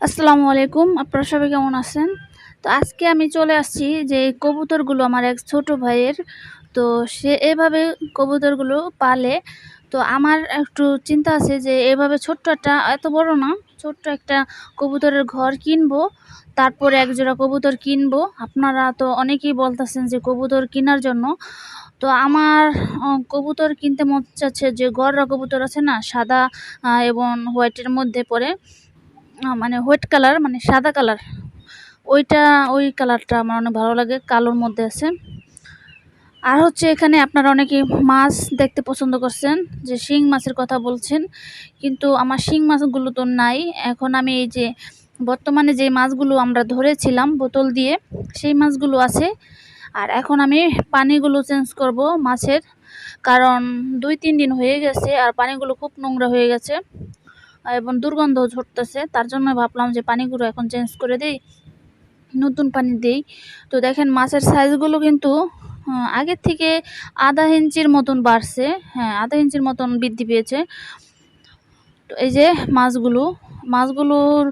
আসসালামু আলাইকুম, আপনারা সবাই কেমন আছেন? তো আজকে আমি চলে আসছি যে কবুতরগুলো আমার এক ছোট ভাইয়ের। তো সে এভাবে কবুতরগুলো পালে। তো আমার একটু চিন্তা আছে যে এভাবে ছোট্ট একটা, এত বড় না, ছোট্ট একটা কবুতরের ঘর কিনবো, তারপরে একজোড়া কবুতর কিনবো। আপনারা তো অনেকেই বলতেছেন যে কবুতর কেনার জন্য। তো আমার কবুতর কিনতে মন চাচ্ছে যে গররা কবুতর আছে না, সাদা এবং হোয়াইটের মধ্যে পড়ে মানে হোয়াইট কালার মানে সাদা কালার ওইটা, ওই কালারটা আমার অনেক ভালো লাগে, কালোর মধ্যে আছে। আর হচ্ছে এখানে আপনারা অনেকে মাছ দেখতে পছন্দ করছেন, যে শিং মাছের কথা বলছেন, কিন্তু আমার শিং মাছগুলো তো নাই। এখন আমি এই যে বর্তমানে যে মাছগুলো আমরা ধরেছিলাম বোতল দিয়ে, সেই মাছগুলো আছে। আর এখন আমি পানিগুলো চেঞ্জ করব মাছের, কারণ দুই তিন দিন হয়ে গেছে, আর পানিগুলো খুব নোংরা হয়ে গেছে। এবং দুর্গন্ধ ঝরতেছে। তার জন্য ভাবলাম যে পানিগুলো এখন চেঞ্জ করে দিই, নতুন পানি দিই। তো দেখেন মাছের সাইজগুলো কিন্তু আগের থেকে আধা ইঞ্চির মতন বাড়ছে। হ্যাঁ আধা ইঞ্চির মতন বৃদ্ধি পেয়েছে। তো এই যে মাছগুলো, মাছগুলোর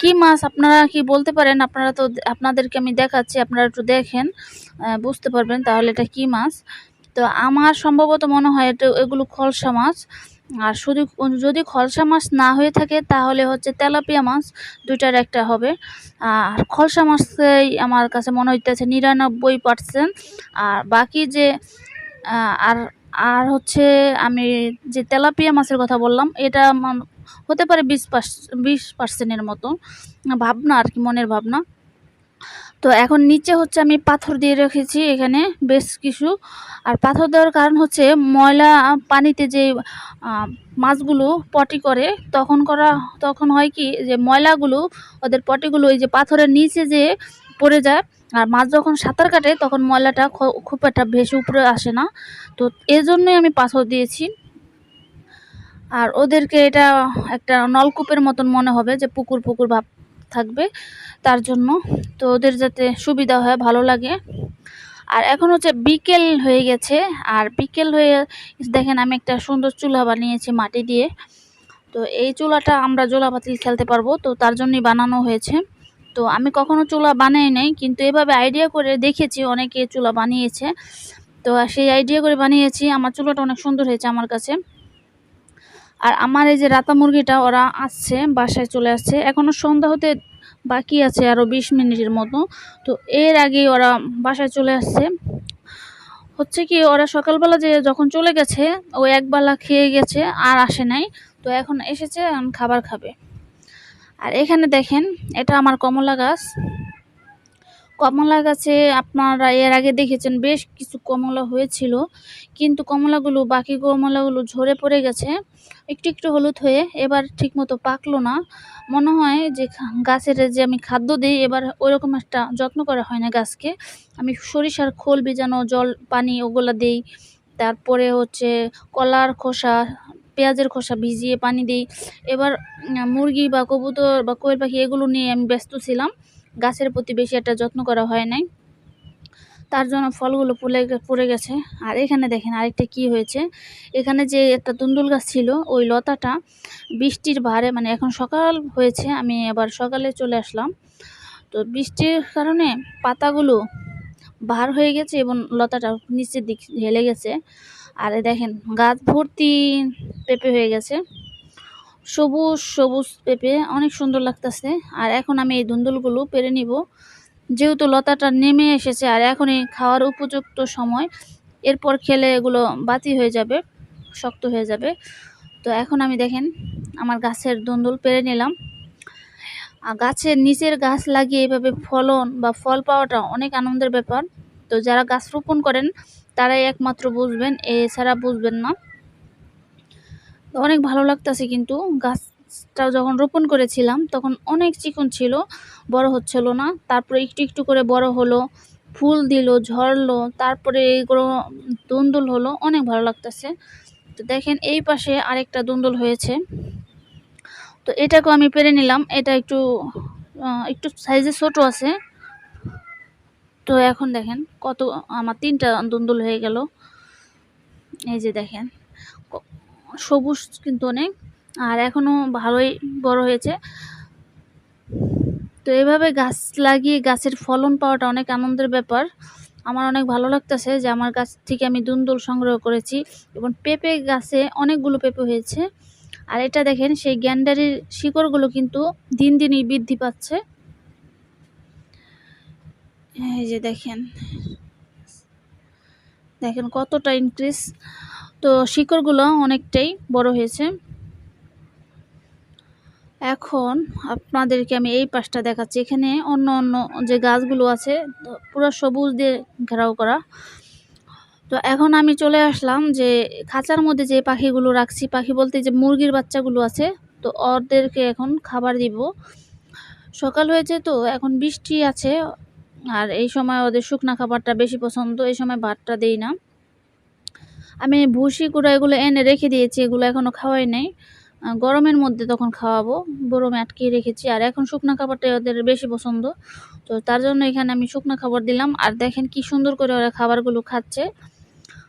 কি মাছ আপনারা কি বলতে পারেন? আপনারা তো আপনাদেরকে আমি দেখাচ্ছি, আপনারা একটু দেখেন বুঝতে পারবেন তাহলে এটা কি মাছ। তো আমার সম্ভবত মনে হয় এটা, এগুলো খলসা মাছ। আর শুধু যদি খলসা মাছ না হয়ে থাকে, তাহলে হচ্ছে তেলাপিয়া মাছ দুইটার একটা হবে। আর খলসা মাছই আমার কাছে মনে হইতেছে নিরানব্বই পার্সেন্ট আর বাকি যে আর আর হচ্ছে আমি যে তেলাপিয়া মাছের কথা বললাম, এটা হতে পারে বিশ পার্স, বিশ পার্সেন্টের মতো। ভাবনা আর কি, মনের ভাবনা। তো এখন নিচে হচ্ছে আমি পাথর দিয়ে রেখেছি এখানে বেশ কিছু। আর পাথর দেওয়ার কারণ হচ্ছে ময়লা পানিতে যে মাছগুলো পটি করে, তখন করা, তখন হয় কি যে ময়লাগুলো, ওদের পটিগুলো ওই যে পাথরের নিচে যে পড়ে যায়, আর মাছ যখন সাঁতার কাটে তখন ময়লাটা খুব একটা ভেসে উপরে আসে না। তো এজন্যই আমি পাথর দিয়েছি। আর ওদেরকে এটা একটা নলকূপের মতন মনে হবে যে পুকুর পুকুর ভাব থাকবে তার জন্য। তো ওদের যাতে সুবিধা হয়, ভালো লাগে। আর এখন হচ্ছে বিকেল হয়ে গেছে। আর বিকেল হয়ে দেখেন আমি একটা সুন্দর চুলা বানিয়েছি মাটি দিয়ে। তো এই চুলাটা আমরা জোলা পাতিল খেলতে পারব। তো তার জন্যই বানানো হয়েছে। তো আমি কখনো চুলা বানাই নাই, কিন্তু এভাবে আইডিয়া করে দেখেছি অনেকে চুলা বানিয়েছে। তো সেই আইডিয়া করে বানিয়েছি। আমার চুলাটা অনেক সুন্দর হয়েছে আমার কাছে। আর আমার এই যে রাতা মুরগিটা, ওরা আসছে, বাসায় চলে আসছে। এখনও সন্ধ্যা হতে বাকি আছে আরও বিশ মিনিটের মতো। তো এর আগে ওরা বাসায় চলে আসছে। হচ্ছে কি, ওরা সকালবেলা যে যখন চলে গেছে, ও একবেলা খেয়ে গেছে, আর আসে নাই। তো এখন এসেছে খাবার খাবে। আর এখানে দেখেন, এটা আমার কমলা গাছ। কমলা গাছে আপনারা এর আগে দেখেছেন বেশ কিছু কমলা হয়েছিল, কিন্তু কমলাগুলো, বাকি কমলাগুলো ঝরে পড়ে গেছে। একটু একটু হলুদ হয়ে এবার ঠিকমতো পাকলো না। মনে হয় যে গাছের যে আমি খাদ্য দিই, এবার ওইরকম একটা যত্ন করা হয় না গাছকে। আমি সরিষার খোল ভিজানো জল, পানি ওগুলা দিই। তারপরে হচ্ছে কলার খোসা, পেঁয়াজের খোসা ভিজিয়ে পানি দিই। এবার মুরগি বা কবুতর বা কোয়েল পাখি এগুলো নিয়ে আমি ব্যস্ত ছিলাম। গাছের প্রতি বেশি একটা যত্ন করা হয় নাই। তার জন্য ফলগুলো পুলে পড়ে গেছে। আর এখানে দেখেন আরেকটা কি হয়েছে? এখানে যে একটা দুন্দুল গাছ ছিল, ওই লতাটা বৃষ্টির ভারে মানে এখন সকাল হয়েছে, আমি আবার সকালে চলে আসলাম। তো বৃষ্টির কারণে পাতাগুলো ভার হয়ে গেছে এবং লতাটা নিচের দিক হেলে গেছে। আর দেখেন গাছ ভর্তি পেঁপে হয়ে গেছে। সবুজ সবুজ পেঁপে, অনেক সুন্দর লাগতেছে। আর এখন আমি এই ধুন্দুলগুলো পেরে নিব। যেহেতু লতাটা নেমে এসেছে, আর এখনই খাওয়ার উপযুক্ত সময়, এরপর খেলে এগুলো বাতি হয়ে যাবে, শক্ত হয়ে যাবে। তো এখন আমি দেখেন, আমার গাছের দুন্দুল পেরে নিলাম। আর গাছের নিচের গাছ লাগিয়ে এভাবে ফলন বা ফল পাওয়াটা অনেক আনন্দের ব্যাপার। তো যারা গাছ রোপণ করেন, তারাই একমাত্র বুঝবেন, এছাড়া বুঝবেন না। তো অনেক ভালো লাগতেছে কিন্তু। গাছটা যখন রোপণ করেছিলাম, তখন অনেক চিকন ছিল, বড় হচ্ছিল না। তারপরে একটু একটু করে বড় হলো, ফুল দিল, ঝরলো, তারপরে এগুলো দুন্দুল হলো, অনেক ভালো লাগতেছে। তো দেখেন এই পাশে আরেকটা দুন্দুল হয়েছে। তো এটাকেও আমি পেরে নিলাম, এটা একটু একটু সাইজে ছোট আছে। তো এখন দেখেন কত, আমার তিনটা দুন্দুল হয়ে গেল। এই যে দেখেন সবুজ কিন্তু অনেক, আর এখনও ভালোই বড় হয়েছে। তো এভাবে গাছ লাগিয়ে গাছের ফলন পাওয়াটা অনেক আনন্দের ব্যাপার। আমার অনেক ভালো লাগতেছে যে আমার গাছ থেকে আমি দুন্দুল সংগ্রহ করেছি এবং পেঁপে গাছে অনেকগুলো পেঁপে হয়েছে। আর এটা দেখেন, সেই গ্যান্ডারির শিকড়গুলো কিন্তু দিন দিনই বৃদ্ধি পাচ্ছে। এই যে দেখেন দেখেন কতটা ইনক্রিজ তো শিকড়গুলো অনেকটাই বড় হয়েছে। এখন আপনাদেরকে আমি এই পাশটা দেখাচ্ছি। এখানে অন্য অন্য যে গাছগুলো আছে পুরো সবুজ দিয়ে ঘেরাও করা। তো এখন আমি চলে আসলাম যে খাঁচার মধ্যে যে পাখিগুলো রাখছি, পাখি বলতে যে মুরগির বাচ্চাগুলো আছে, তো ওদেরকে এখন খাবার দিব। সকাল হয়েছে তো, এখন বৃষ্টি আছে, আর এই সময় ওদের শুকনা খাবারটা বেশি পছন্দ, এই সময় ভাতটা দেই না। আমি ভুসি কুড়া এগুলো এনে রেখে দিয়েছি, এগুলো এখনও খাওয়াই নাই। গরমের মধ্যে তখন খাওয়াবো, গরমে আটকিয়ে রেখেছি। আর এখন শুকনো খাবারটাই ওদের বেশি পছন্দ। তো তার জন্য এখানে আমি শুকনো খাবার দিলাম। আর দেখেন কি সুন্দর করে ওরা খাবারগুলো খাচ্ছে।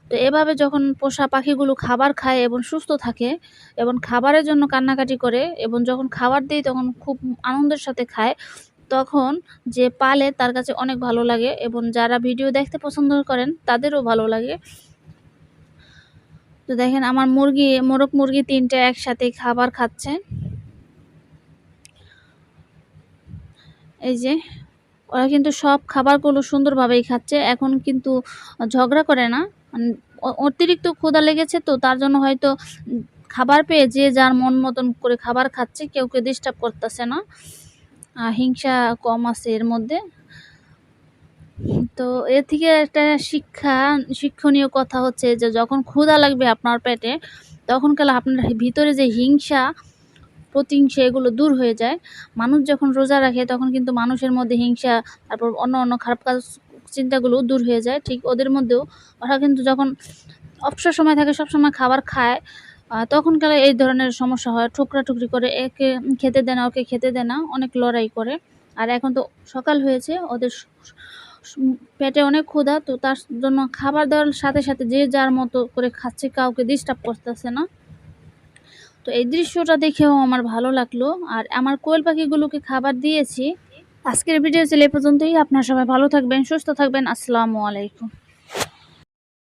তো এভাবে যখন পোষা পাখিগুলো খাবার খায়, এবং সুস্থ থাকে, এবং খাবারের জন্য কান্নাকাটি করে, এবং যখন খাবার দিই তখন খুব আনন্দের সাথে খায়, তখন যে পালে তার কাছে অনেক ভালো লাগে, এবং যারা ভিডিও দেখতে পছন্দ করেন, তাদেরও ভালো লাগে। তো দেখেন আমার মুরগি, মোরগ মুরগি তিনটে একসাথে খাবার খাচ্ছে। এই যে, ওরা কিন্তু সব খাবারগুলো সুন্দরভাবেই খাচ্ছে। এখন কিন্তু ঝগড়া করে না। মানে অতিরিক্ত ক্ষুধা লেগেছে তো, তার জন্য হয়তো খাবার পেয়ে যে যার মন মতন করে খাবার খাচ্ছে, কেউ কেউ ডিস্টার্ব করতেছে না। হিংসা কম আছে এর মধ্যে। তো এর থেকে একটা শিক্ষা, শিক্ষণীয় কথা হচ্ছে যে যখন ক্ষুধা লাগবে আপনার পেটে, তখন কালে আপনার ভিতরে যে হিংসা, প্রতিহিংসা এগুলো দূর হয়ে যায়। মানুষ যখন রোজা রাখে, তখন কিন্তু মানুষের মধ্যে হিংসা, তারপর অন্য অন্য খারাপ কাজ চিন্তাগুলো দূর হয়ে যায়। ঠিক ওদের মধ্যেও। ওরা কিন্তু যখন অবসর সময় থাকে, সবসময় খাবার খায় তখনকালে এই ধরনের সমস্যা হয়। ঠুকরা টুকরি করে, একে খেতে দেয় না, ওকে খেতে দেয় না, অনেক লড়াই করে। আর এখন তো সকাল হয়েছে, ওদের পেটে অনেক ক্ষুধা, তো তার জন্য খাবার দেওয়ার সাথে সাথে যে যার মতো করে খাচ্ছে, কাউকে ডিস্টার্ব করতেছে না। তো এই দৃশ্যটা দেখেও আমার ভালো লাগল। আর আমার কোয়েল পাখিগুলোকে খাবার দিয়েছি। আজকের ভিডিও ছিল এ পর্যন্তই। আপনার সবাই ভালো থাকবেন, সুস্থ থাকবেন। আসসালামু আলাইকুম।